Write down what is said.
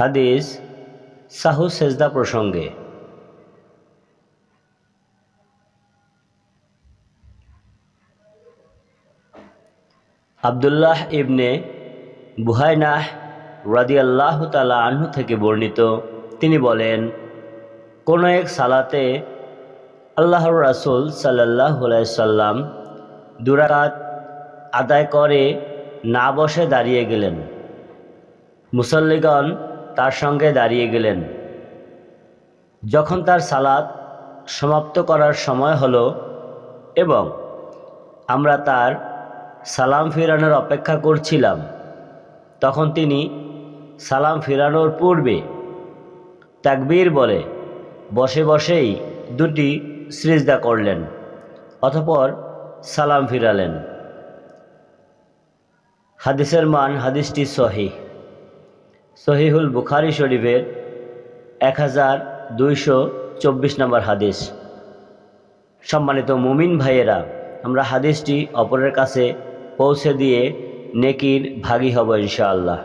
হাদিস সাহু সেজদা প্রসঙ্গে। আবদুল্লাহ ইবনে বুহাইনাহ রাদিয়াল্লাহ তালা আনহু থেকে বর্ণিত, তিনি বলেন, কোনো এক সালাতে আল্লাহর রাসুল সাল্লাহ সাল্লাম দুরাকাত আদায় করে না বসে দাঁড়িয়ে গেলেন। মুসল্লিগণ তার সঙ্গে দাঁড়িয়ে গেলেন। যখন তার সালাত সমাপ্ত করার সময় হলো এবং আমরা তার সালাম ফিরানোর অপেক্ষা করছিলাম, তখন তিনি সালাম ফিরানোর পূর্বে তাকবীর বলে বসে বসেই দুটি সৃজদা করলেন, অতপর সালাম ফিরালেন। হাদিসের মান, হাদিসটি সহি সহিহুল বুখারি শরীফের এক হাজার দুইশো চব্বিশ নম্বর হাদিস। সম্মানিত মুমিন ভাইয়েরা, আমরা হাদিসটি অপরের কাছে পৌঁছে দিয়ে নেকির ভাগী হব ইনশাআল্লাহ।